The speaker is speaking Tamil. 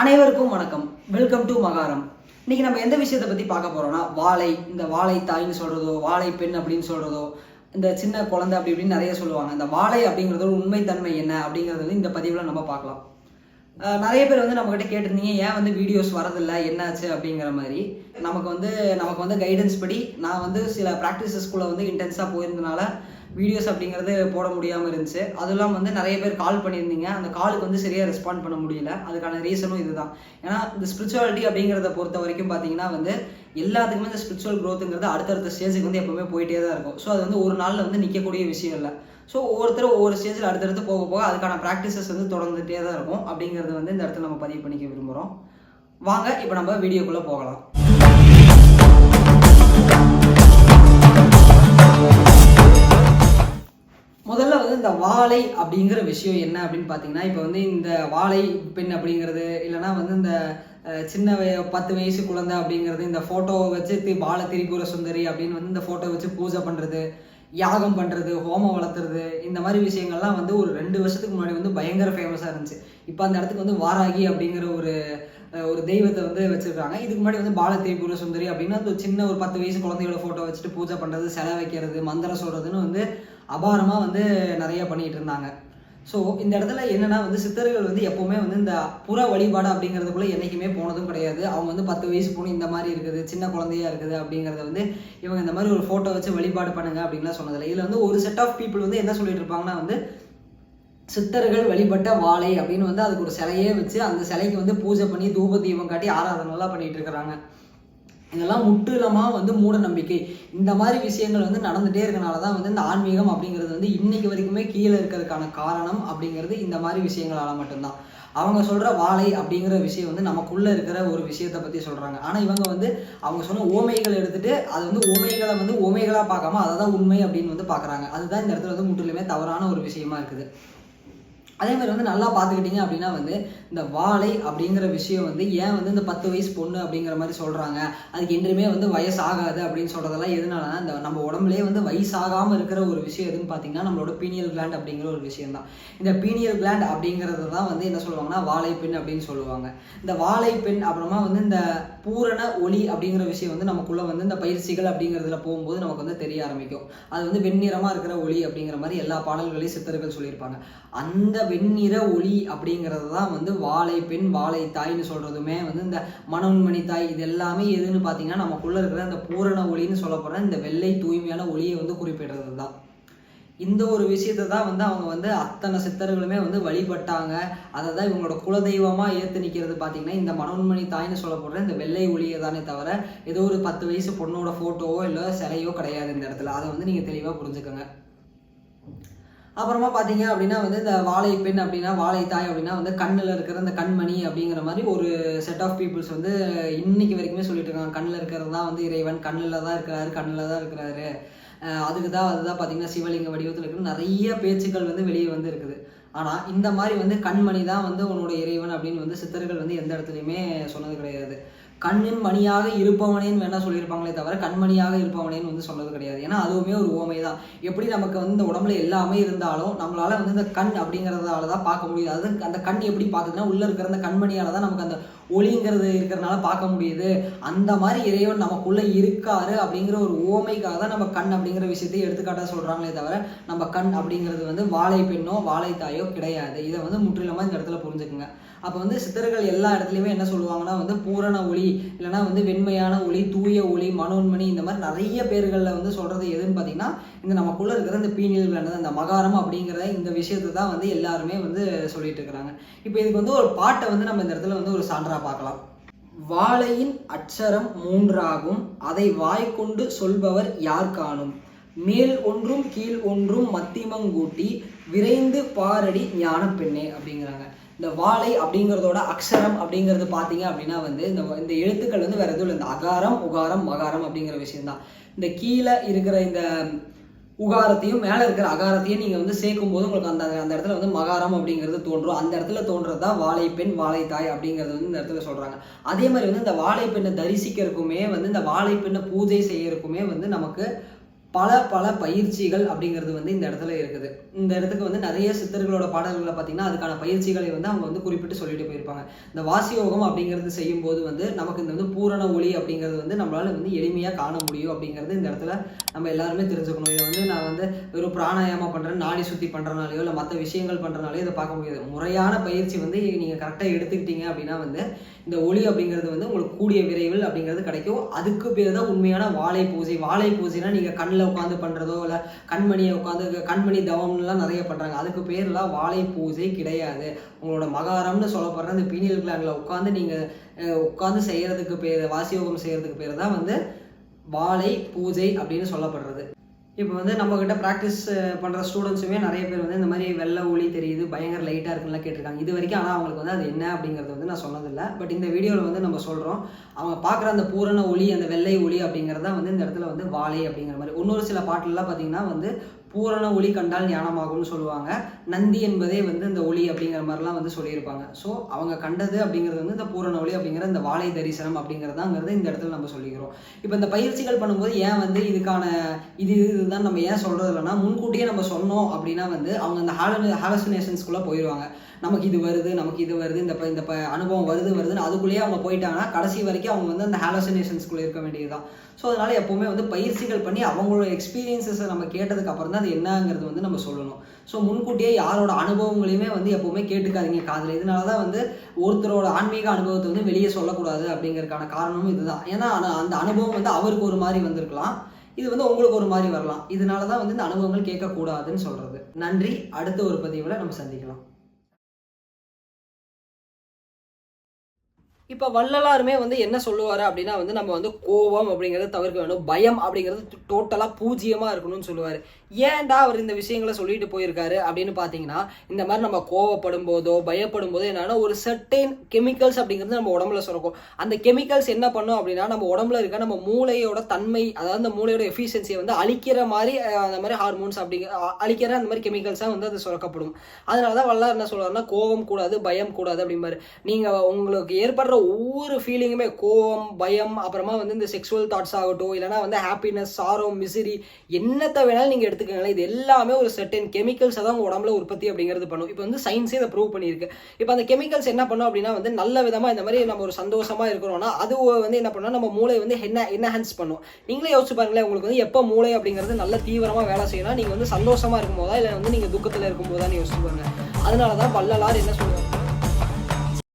அனைவருக்கும் வணக்கம். வெல்கம் டு மகாரம். இன்னைக்கு நம்ம எந்த விஷயத்தை பத்தி பார்க்க போறோம்னா வாழை இந்த வாழை தாய்ன்னு சொல்றதோ வாழை பெண் அப்படின்னு சொல்றதோ இந்த சின்ன குழந்தை அப்படி இப்படின்னு நிறைய சொல்லுவாங்க. இந்த வாழை அப்படிங்கிறதோட உண்மைத்தன்மை என்ன அப்படிங்கிறது வந்து இந்த பதிவில் நம்ம பார்க்கலாம். நிறைய பேர் வந்து நம்மக்கிட்ட கேட்டிருந்தீங்க ஏன் வந்து வீடியோஸ் வரதில்லை? என்னாச்சு? அப்படிங்கிற மாதிரி. நமக்கு வந்து நமக்கு வந்து கைடன்ஸ் படி நான் வந்து சில ப்ராக்டிசஸ்குள்ளே வந்து இன்டென்ஸாக போயிருந்தனால வீடியோஸ் அப்படிங்கிறது போட முடியாமல் இருந்துச்சு. அதெல்லாம் வந்து நிறைய பேர் கால் பண்ணியிருந்தீங்க. அந்த காலுக்கு வந்து சரியாக ரெஸ்பாண்ட் பண்ண முடியல. அதுக்கான ரீசனும் இதுதான். ஏன்னா இந்த ஸ்பிரிச்சுவாலிட்டி அப்படிங்கிறத பொறுத்த வரைக்கும் பார்த்தீங்கன்னா வந்து எல்லாத்துக்குமே இந்த ஸ்பிரிச்சுவல் க்ரோத்துங்கிறது அடுத்தடுத்த ஸ்டேஜுக்கு வந்து எப்பவுமே போயிட்டே தான் இருக்கும். ஸோ அது வந்து ஒரு நாளில் வந்து நிற்கக்கூடிய விஷயம் இல்லை. ஸோ ஒவ்வொருத்தரும் ஒவ்வொரு ஸ்டேஜில் அடுத்தடுத்து போக போக அதுக்கான ப்ராக்டிசஸ் வந்து தொடர்ந்துட்டே தான் இருக்கும். அப்படிங்கிறது வந்து இந்த இடத்துல நம்ம பதிவு பண்ணிக்க விரும்புகிறோம் வாங்க இப்போ நம்ம வீடியோக்குள்ளே போகலாம். முதல்ல வந்து இந்த வாழை அப்படிங்கிற விஷயம் என்ன அப்படின்னு பார்த்தீங்கன்னா இப்போ வந்து இந்த வாழை பெண் அப்படிங்கிறது இல்லைன்னா வந்து இந்த சின்ன வய பத்து வயசு குழந்தை அப்படிங்கிறது இந்த ஃபோட்டோவை வச்சு பால திரிபுர சுந்தரி அப்படின்னு வந்து இந்த ஃபோட்டோ வச்சு பூஜை பண்ணுறது யாகம் பண்ணுறது ஹோமம் வளர்த்துறது இந்த மாதிரி விஷயங்கள்லாம் வந்து ஒரு ரெண்டு வருஷத்துக்கு முன்னாடி வந்து பயங்கர ஃபேமஸாக இருந்துச்சு. இப்போ அந்த இடத்துக்கு வந்து வாராகி அப்படிங்கிற ஒரு ஒரு தெய்வத்தை வந்து வச்சுருக்காங்க. இதுக்கு முன்னாடி வந்து பால திரிபுர சுந்தரி அப்படின்னா அந்த சின்ன ஒரு பத்து வயசு குழந்தையோட ஃபோட்டோ வச்சுட்டு பூஜை பண்ணுறது சிலை வைக்கிறது மந்திரம் சொல்கிறதுன்னு வந்து அபாரமாக வந்து நிறைய பண்ணிகிட்டு இருந்தாங்க. ஸோ இந்த இடத்துல என்னென்னா வந்து சித்தர்கள் வந்து எப்போவுமே வந்து இந்த புற வழிபாடு அப்படிங்கிறதுக்குள்ளே என்றைக்குமே போனதும் கிடையாது. அவங்க வந்து பத்து வயசு பொண்ணு இந்த மாதிரி இருக்குது சின்ன குழந்தையா இருக்குது அப்படிங்கிறத வந்து இவங்க இந்த மாதிரி ஒரு ஃபோட்டோ வச்சு வழிபாடு பண்ணுங்க அப்படின்லாம் சொன்னதில்லை. இதில் வந்து ஒரு செட் ஆஃப் பீப்புள் வந்து என்ன சொல்லிட்டு இருப்பாங்கன்னா வந்து சித்தர்கள் வழிபட்ட வாழை அப்படின்னு வந்து அதுக்கு ஒரு சிலையே வச்சு அந்த சிலைக்கு வந்து பூஜை பண்ணி தூப தீபம் காட்டி ஆராதனைலாம் பண்ணிட்டு இருக்கிறாங்க. இதெல்லாம் முற்றிலுமாக வந்து மூட நம்பிக்கை இந்த மாதிரி விஷயங்கள் வந்து நடந்துகிட்டே இருக்கனால தான் வந்து இந்த ஆன்மீகம் அப்படிங்கிறது வந்து இன்னைக்கு வரைக்குமே கீழே இருக்கிறதுக்கான காரணம் அப்படிங்கிறது இந்த மாதிரி விஷயங்களால் மட்டும்தான். அவங்க சொல்கிற வாழை அப்படிங்கிற விஷயம் வந்து நமக்குள்ளே இருக்கிற ஒரு விஷயத்தை பற்றி சொல்கிறாங்க ஆனால் இவங்க வந்து அவங்க சொன்ன ஓமைகள் எடுத்துகிட்டு அது வந்து ஓமைகளை வந்து ஓமைகளாக பார்க்காம அதை தான் உண்மை அப்படின்னு வந்து பார்க்குறாங்க. அதுதான் இந்த இடத்துல வந்து முற்றிலுமே தவறான ஒரு விஷயமா இருக்குது. அதே மாதிரி வந்து நல்லா பார்த்துக்கிட்டிங்க அப்படின்னா வந்து இந்த வாழை அப்படிங்கிற விஷயம் வந்து ஏன் வந்து இந்த பத்து வயசு பொண்ணு அப்படிங்கிற மாதிரி சொல்கிறாங்க அதுக்கு என்றுமே வந்து வயசாகாது அப்படின்னு சொல்கிறதெல்லாம் எதனாலனா இந்த நம்ம உடம்புலேயே வந்து வயசாகாமல் இருக்கிற ஒரு விஷயம் எதுன்னு பார்த்தீங்கன்னா நம்மளோட பீனியல் கிளாண்ட் அப்படிங்கிற ஒரு விஷயம் தான் இந்த பீனியல் கிளாண்ட் அப்படிங்கிறது தான் வந்து என்ன சொல்லுவாங்கன்னா வாழைப்பெண் அப்படின்னு சொல்லுவாங்க. இந்த வாழைப்பெண் அப்புறமா வந்து இந்த பூரண ஒளி அப்படிங்கிற விஷயம் வந்து நமக்குள்ளே வந்து இந்த பயிற்சிகள் அப்படிங்கிறதுல போகும்போது நமக்கு வந்து தெரிய ஆரம்பிக்கும். அது வந்து வெண்ணிறமாக இருக்கிற ஒளி அப்படிங்கிற மாதிரி எல்லா பாடல்களையும் சித்தர்கள் சொல்லியிருப்பாங்க. அந்த வெண்ணிற ஒளி அப்படிங்கிறது தான் வந்து வாழை பெண் வாழை தாய்னு சொல்கிறதுமே வந்து இந்த மனோன்மணி தாய் இது எல்லாமே எதுன்னு பார்த்தீங்கன்னா நமக்குள்ளே இருக்கிற அந்த பூரண ஒளின்னு சொல்லப்படுற இந்த வெள்ளை தூய்மையான ஒளியை வந்து குறிப்பிடுறது தான் இந்த ஒரு விஷயத்தை தான் வந்து அவங்க வந்து அத்தனை சித்தர்களுமே வந்து வழிபட்டாங்க. அதை தான் இவங்களோட குலதெய்வமாக ஏற்று நிற்கிறது பார்த்தீங்கன்னா இந்த மனோன்மணி தாய்னு சொல்லப்படுற இந்த வெள்ளை ஒளியை தானே தவிர ஏதோ ஒரு பத்து வயசு பொண்ணோட ஃபோட்டோவோ இல்லை சிலையோ கிடையாது இந்த இடத்துல. அதை வந்து நீங்கள் தெளிவாக புரிஞ்சுக்கோங்க. அப்புறமா பார்த்தீங்க அப்படின்னா வந்து இந்த வாழை பெண் அப்படின்னா வாழை தாய் அப்படின்னா வந்து கண்ணில் இருக்கிற அந்த கண்மணி அப்படிங்கிற மாதிரி ஒரு செட் ஆஃப் பீப்புள்ஸ் வந்து இன்னைக்கு வரைக்குமே சொல்லிட்டு இருக்காங்க. கண்ணில் இருக்கிறது தான் வந்து இறைவன் கண்ணில் தான் இருக்கிறாரு கண்ணில் தான் இருக்கிறாரு. அதுக்கு தான் அதுதான் பார்த்தீங்கன்னா சிவலிங்க வடிவத்தில் இருக்கிற நிறைய பேச்சுக்கள் வந்து வெளியே வந்து இருக்குது. ஆனால் இந்த மாதிரி வந்து கண்மணி தான் வந்து உன்னோட இறைவன் அப்படின்னு வந்து சித்தர்கள் வந்து எந்த இடத்துலையுமே சொன்னது கிடையாது. கண்ணின் மணியாக இருப்பவனேன்னு வேணா சொல்லியிருப்பாங்களே தவிர கண்மணியாக இருப்பவனேன்னு வந்து சொன்னது கிடையாது. ஏன்னா அதுவுமே ஒரு ஓமை தான். எப்படி நமக்கு வந்து இந்த உடம்புல எல்லாமே இருந்தாலும் நம்மளால வந்து இந்த கண் அப்படிங்கிறதால தான் பார்க்க முடியுது. அது அந்த கண் எப்படி பார்க்குதுன்னா உள்ள இருக்கிற அந்த கண்மணியால தான் நமக்கு அந்த ஒளிங்கிறது இருக்கிறனால பார்க்க முடியுது. அந்த மாதிரி இறைவன் நமக்குள்ளே இருக்காரு அப்படிங்கிற ஒரு ஓமைக்காக தான் நம்ம கண் அப்படிங்கிற விஷயத்தை எடுத்துக்காட்டாக சொல்கிறாங்களே தவிர நம்ம கண் அப்படிங்கிறது வந்து வாழை பெண்ணோ வாழை தாயோ கிடையாது. இதை வந்து முற்றிலுமா இந்த இடத்துல புரிஞ்சுக்குங்க. அப்போ வந்து சித்தர்கள் எல்லா இடத்துலையுமே என்ன சொல்லுவாங்கன்னா வந்து பூரண ஒளி இல்லைன்னா வந்து வெண்மையான ஒளி தூய ஒளி மனோன்மணி இந்த மாதிரி நிறைய பேர்களில் வந்து சொல்கிறது எதுன்னு பார்த்தீங்கன்னா இந்த நமக்குள்ள இருக்கிற இந்த பீனியல் gland, அந்த மகாரம் அப்படிங்கிற இந்த விஷயத்தை தான் வந்து எல்லாருமே வந்து சொல்லிட்டு இருக்கிறாங்க. இப்போ இதுக்கு வந்து ஒரு பாட்டை வந்து நம்ம இந்த இடத்துல வந்து ஒரு சான்றா பார்க்கலாம். வாழையின் அட்சரம் மூன்றாகும். அதை வாய்க்கொண்டு சொல்பவர் யார் காணும்? மேல் ஒன்றும் கீழ் ஒன்றும் மத்திமங்கூட்டி விரைந்து பாரடி ஞான பெண்ணே அப்படிங்கிறாங்க. இந்த வாழை அப்படிங்கிறதோட அக்ஷரம் அப்படிங்கிறது பார்த்தீங்க அப்படின்னா வந்து இந்த இந்த எழுத்துக்கள் வந்து வேற எதுவும் இல்லை. இந்த அகாரம் உகாரம் மகாரம் அப்படிங்கிற விஷயம்தான். இந்த கீழே இருக்கிற இந்த உகாரத்தையும் மேலே இருக்கிற அகாரத்தையும் நீங்கள் வந்து சேர்க்கும் போது உங்களுக்கு அந்த அந்த இடத்துல வந்து மகாரம் அப்படிங்கிறது தோன்றும். அந்த இடத்துல தோன்றது தான் வாழைப்பெண் வாழைத்தாய் அப்படிங்கிறது வந்து இந்த இடத்துல சொல்கிறாங்க அதே மாதிரி வந்து இந்த வாழைப்பெண்ணை தரிசிக்கிறதுக்குமே வந்து இந்த வாழைப்பெண்ணை பூஜை செய்யறதுக்குமே வந்து நமக்கு பல பல பயிற்சிகள் அப்படிங்கிறது வந்து இந்த இடத்துல இருக்குது. இந்த இடத்துக்கு வந்து நிறைய சித்தர்களோட பாடல்களை பார்த்தீங்கன்னா அதுக்கான பயிற்சிகளை வந்து அவங்க வந்து குறிப்பிட்டு சொல்லிட்டு போயிருப்பாங்க. இந்த வாசியோகம் அப்படிங்கிறது செய்யும்போது வந்து நமக்கு இந்த வந்து பூரண ஒளி அப்படிங்கிறது வந்து நம்மளால வந்து எளிமையாக காண முடியும் அப்படிங்கிறது இந்த இடத்துல நம்ம எல்லாருமே தெரிஞ்சுக்கணும். இதை வந்து நான் வந்து வெறும் பிராணாயாமம் பண்ணுறேன் நாடி சுத்தி பண்ணுறனாலையோ இல்லை மற்ற விஷயங்கள் பண்ணுறனாலையோ இதை பார்க்க முடியாது. முறையான பயிற்சி வந்து நீங்கள் கரெக்டாக எடுத்துக்கிட்டீங்க அப்படின்னா வந்து இந்த ஒளி அப்படிங்கிறது வந்து உங்களுக்கு கூடிய விரைவில் அப்படிங்கிறது கிடைக்கும். அதுக்கு பேர் தான் உண்மையான வாழை பூஜை வாழை பூஜைனா நீங்கள் கண்ணில் உட்காந்து பண்ணுறதோ இல்லை கண்மணியை உட்காந்து கண்மணி தவம்லாம் நிறைய பண்ணுறாங்க அதுக்கு பேர்லாம் வாழை பூஜை கிடையாது. உங்களோட மகாரம்னு சொல்லப்படுற அந்த பீனியல் கிளாண்டில் உட்காந்து நீங்கள் உட்காந்து செய்கிறதுக்கு பேர் வாசியோகம் செய்கிறதுக்கு பேர் தான் வந்து வாழை பூஜை அப்படின்னு சொல்லப்படுறது. இப்போ வந்து நம்மக்கிட்ட ப்ராக்டிஸ் பண்ணுற ஸ்டூடெண்ட்ஸுமே நிறைய பேர் வந்து இந்த மாதிரி வெள்ளை ஒளி தெரியுது பயங்கர லைட்டாக இருக்குன்னு கேட்டிருக்காங்க. இது வரைக்கும் ஆனால் அவங்களுக்கு வந்து அது என்ன அப்படிங்கிறது வந்து நான் சொன்னதில்லை. பட் இந்த வீடியோவில் வந்து நம்ம சொல்கிறோம் அவங்க பார்க்குற அந்த பூரண ஒளி அந்த வெள்ளை ஒளி அப்படிங்கிறத வந்து இந்த இடத்துல வந்து வாழை அப்படிங்கிற மாதிரி. இன்னொரு சில பாட்டுலலாம் பார்த்தீங்கன்னா வந்து பூரண ஒளி கண்டால் ஞானமாகும்னு சொல்லுவாங்க. நந்தி என்பதே வந்து இந்த ஒளி அப்படிங்கிற மாதிரிலாம் வந்து சொல்லியிருப்பாங்க. ஸோ அவங்க கண்டது அப்படிங்கிறது வந்து இந்த பூரண ஒளி அப்படிங்கிற இந்த வாழை தரிசனம் அப்படிங்கிறதாங்கிறது இந்த இடத்துல நம்ம சொல்லிக்கிறோம். இப்போ இந்த பயிற்சிகள் பண்ணும்போது ஏன் வந்து இதுக்கான இது இதுதான் நம்ம ஏன் சொல்கிறது இல்லைன்னா முன்கூட்டியே நம்ம சொன்னோம் அப்படின்னா வந்து அவங்க அந்த ஹால ஹாலசினேஷன்ஸ்குள்ளே போயிடுவாங்க நமக்கு இது வருது நமக்கு இது வருது இந்த ப- இந்த ப அனுபவம் வருது வருதுன்னு அதுக்குள்ளேயே அவங்க போயிட்டாங்கன்னா கடைசி வரைக்கும் அவங்க வந்து அந்த ஹாலோசினேஷன்ஸ்குள்ளே இருக்க வேண்டியதுதான். ஸோ அதனால எப்போவுமே வந்து பயிற்சிகள் பண்ணி அவங்களோட எக்ஸ்பீரியன்ஸஸை நம்ம கேட்டதுக்கு அப்புறம் தான் அது என்னங்கிறது வந்து நம்ம சொல்லணும். ஸோ முன்கூட்டியே யாரோட அனுபவங்களையுமே வந்து எப்போவுமே கேட்டுக்காதீங்க காதில். இதனால தான் வந்து ஒருத்தரோட ஆன்மீக அனுபவத்தை வந்து வெளியே சொல்லக்கூடாது அப்படிங்கிறதுக்கான காரணமும் இதுதான். ஏன்னா அந்த அனுபவம் வந்து அவருக்கு ஒரு மாதிரி வந்திருக்கலாம். இது வந்து உங்களுக்கு ஒரு மாதிரி வரலாம். இதனால தான் வந்து இந்த அனுபவங்கள் கேட்கக்கூடாதுன்னு சொல்கிறது நன்றி. அடுத்த ஒரு பதிவில் நம்ம சந்திக்கலாம். இப்போ வள்ளலாருமே வந்து என்ன சொல்லுவார் அப்படின்னா வந்து நம்ம வந்து கோபம் அப்படிங்கிறத தவிர்க்க வேணும் பயம் அப்படிங்கிறது டோட்டலாக பூஜ்ஜியமாக இருக்கணும்னு சொல்லுவார். ஏன்டா அவர் இந்த விஷயங்களை சொல்லிட்டு போயிருக்காரு அப்படின்னு பார்த்தீங்கன்னா இந்த மாதிரி நம்ம கோவப்படும் போதோ பயப்படும் போதோ என்னன்னா ஒரு சர்டைன் கெமிக்கல்ஸ் அப்படிங்கிறது நம்ம உடம்புல சுரக்கும். அந்த கெமிக்கல்ஸ் என்ன பண்ணும் அப்படின்னா நம்ம உடம்புல இருக்க நம்ம மூளையோட தன்மை அதாவது அந்த மூளையோட எஃபிஷியன்சியை வந்து அழிக்கிற மாதிரி அந்த மாதிரி ஹார்மோன்ஸ் அப்படிங்கிற அழிக்கிற அந்த மாதிரி கெமிக்கல்ஸாக வந்து அது சுரக்கப்படும். அதனால தான் வல்லார் என்ன சொல்றாருன்னா கோவம் கூடாது பயம் கூடாது அப்படிம்பாரு. நீங்கள் உங்களுக்கு ஏற்படுற ஒவ்வொரு ஃபீலிங்குமே கோவம் பயம் அப்புறமா வந்து இந்த செக்ஷுவல் தாட்ஸ் ஆகட்டும் இல்லைனா வந்து ஹாப்பினஸ் சாரோ மிசிரி என்னத்தை வேணாலும் நீங்கள் எடுத்துக்கோங்களேன். இது எல்லாமே ஒரு செர்டன் கெமிக்கல்ஸை தான் உங்கள் உடம்புல உற்பத்தி அப்படிங்கிறது பண்ணும். இப்போ வந்து சயின்ஸே இதை ப்ரூவ் பண்ணியிருக்கு. இப்போ அந்த கெமிக்கல்ஸ் என்ன பண்ணும் அப்படின்னா வந்து நல்ல விதமாக இந்த மாதிரி நம்ம ஒரு சந்தோஷமாக இருக்கிறோம்னா அது வந்து என்ன பண்ணும் நம்ம மூளை வந்து என்ன என்ஹான்ஸ் பண்ணும். நீங்களே யோசிச்சு பாருங்களேன் உங்களுக்கு வந்து எப்போ மூளை அப்படிங்கிறது நல்ல தீவிரமாக வேலை செய்யணும் நீங்கள் வந்து சந்தோஷமாக இருக்கும் போதா இல்லை வந்து நீங்கள் துக்கத்தில் இருக்கும் போதான்னு யோசிச்சு பாருங்க. அதனால தான் பல்லலார் என்ன சொல்லுவாங்க